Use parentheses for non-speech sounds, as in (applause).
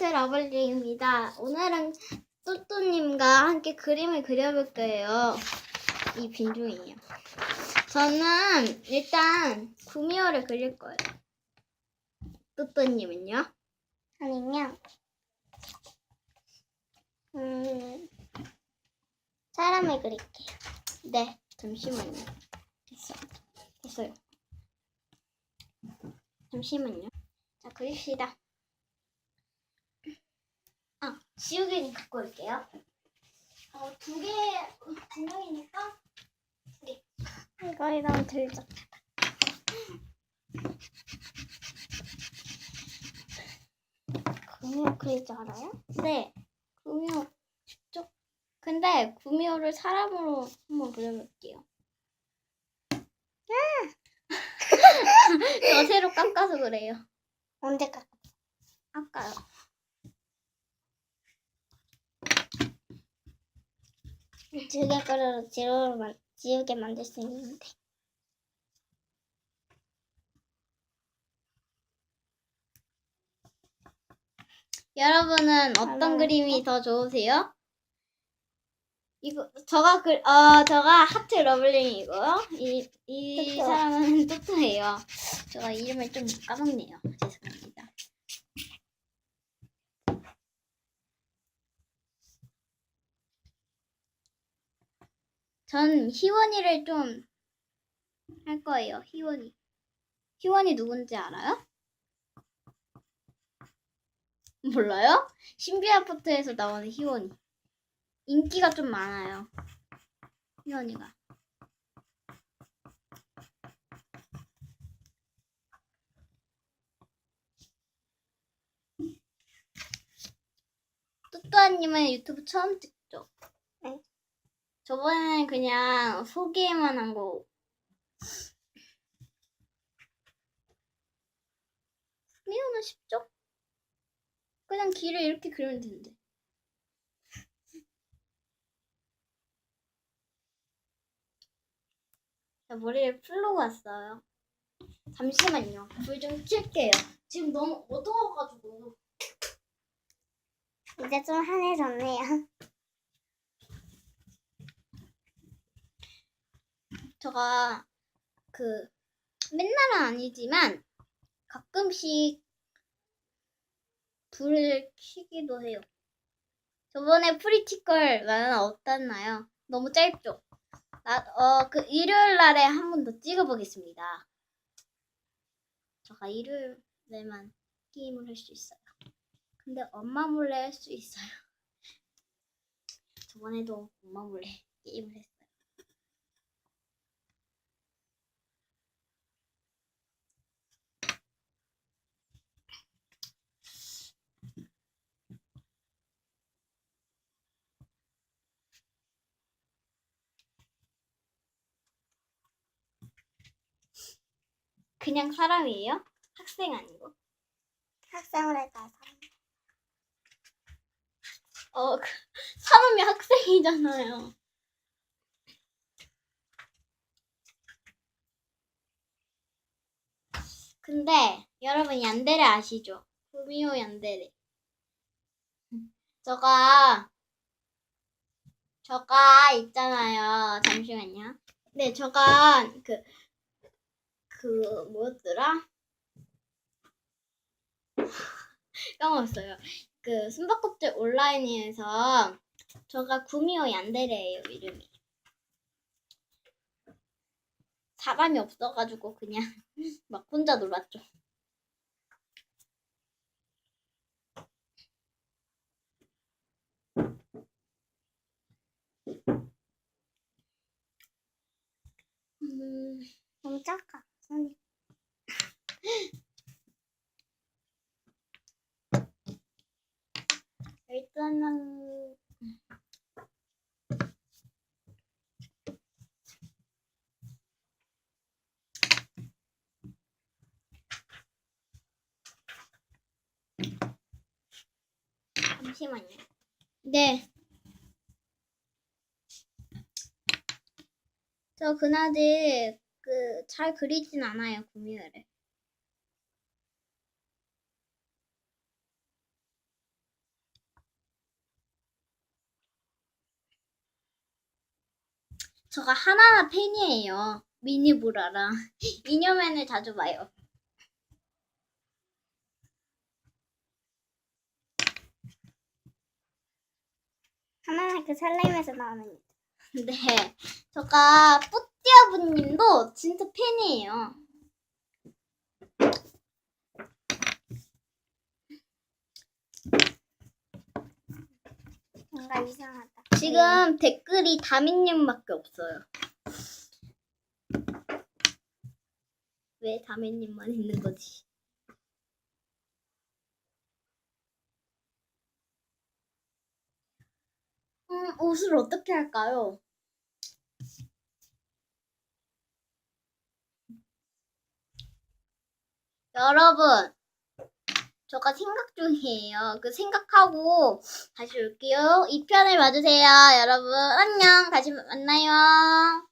하트 러블리입니다. 오늘은 또또님과 함께 그림을 그려볼 거예요. 이 빈종이에요. 저는 일단 구미호를 그릴 거예요. 또또님은요? 저는요, 음, 사람을 그릴게요. 네, 잠시만요. 됐어요. 됐어요. 잠시만요. 자, 그립시다. 아, 지우개는 갖고 올게요. 어, 두 개, 두 명이니까 두 개. 이거 이러면 들죠. 그냥 그릴 줄 알아요? 네, 구미호 쉽죠? 근데 구미호를 사람으로 한번 그려볼게요. (laughs) 저 새로 깎아서 그래요. 언제 깎아? 아까요. 지우개 가루로 지우개, 만, 지우개 만들 수 있는데. 여러분은 어떤 하나, 그림이 더 좋으세요? 이거 저가 그 어 저가 하트 러블링이고요. 이 이. 사람은 (laughs) 또또예요. 제가 이름을 좀 까먹네요. 죄송합니다. 전 희원이를 좀 할 거예요. 희원이. 희원이 누군지 알아요? (laughs) 몰라요? 신비 아파트에서 나오는 희원이. 인기가 좀 많아요. 희원이가. 뚜뚜아님은 유튜브 처음? 네. 저번에는 그냥 소개만 한 거. 미호는 쉽죠? 그냥 길을 이렇게 그리면 되는데. 자, 머리를 풀러 왔어요. 잠시만요. 불좀 킬게요. 지금 너무 어두워가지고. 이제 좀 환해졌네요. 제가 그 맨날은 아니지만 가끔씩 불을 켜기도 해요. 저번에 프리티컬 만화 어땠나요? 너무 짧죠? 나, 어, 그 일요일 날에 한 번 더 찍어보겠습니다. 제가 일요일에만 게임을 할 수 있어요. 근데 엄마 몰래 할 수 있어요. (laughs) 저번에도 엄마 몰래 게임을 했어요. 그냥 사람이에요? 학생 아니고? 학생을 가서. 어, 그, (laughs) 사람이 학생이잖아요. 근데 여러분 얀데레 아시죠? 구미호 얀데레. 저가 저가 있잖아요. 잠시만요. 네, 저가 그 그 뭐였더라? (laughs) 까먹었어요. 그 숨바꼭질 온라인에서 저가 구미호 얀데레예요 이름이. 사람이 없어가지고 그냥 (laughs) 막 혼자 놀았죠. 음, 너무 작아. 잠시만요. 네. 저 그나질 그 잘 그리진 않아요 구미호를. 저가 하나나 팬이에요. 미니보라랑. 이녀맨을 (laughs) 자주 봐요. 하나는 그 설레임에서 나오는 네, 저가 뿌띠아부님도 진짜 팬이에요. 뭔가 이상하다. 지금 댓글이 다민님밖에 없어요. 왜 다민님만 있는 거지? 음, 옷을 어떻게 할까요? 여러분, 저가 생각 중이에요. 그 생각하고 다시 올게요. 이 편을 봐주세요. 여러분, 안녕. 다시 만나요.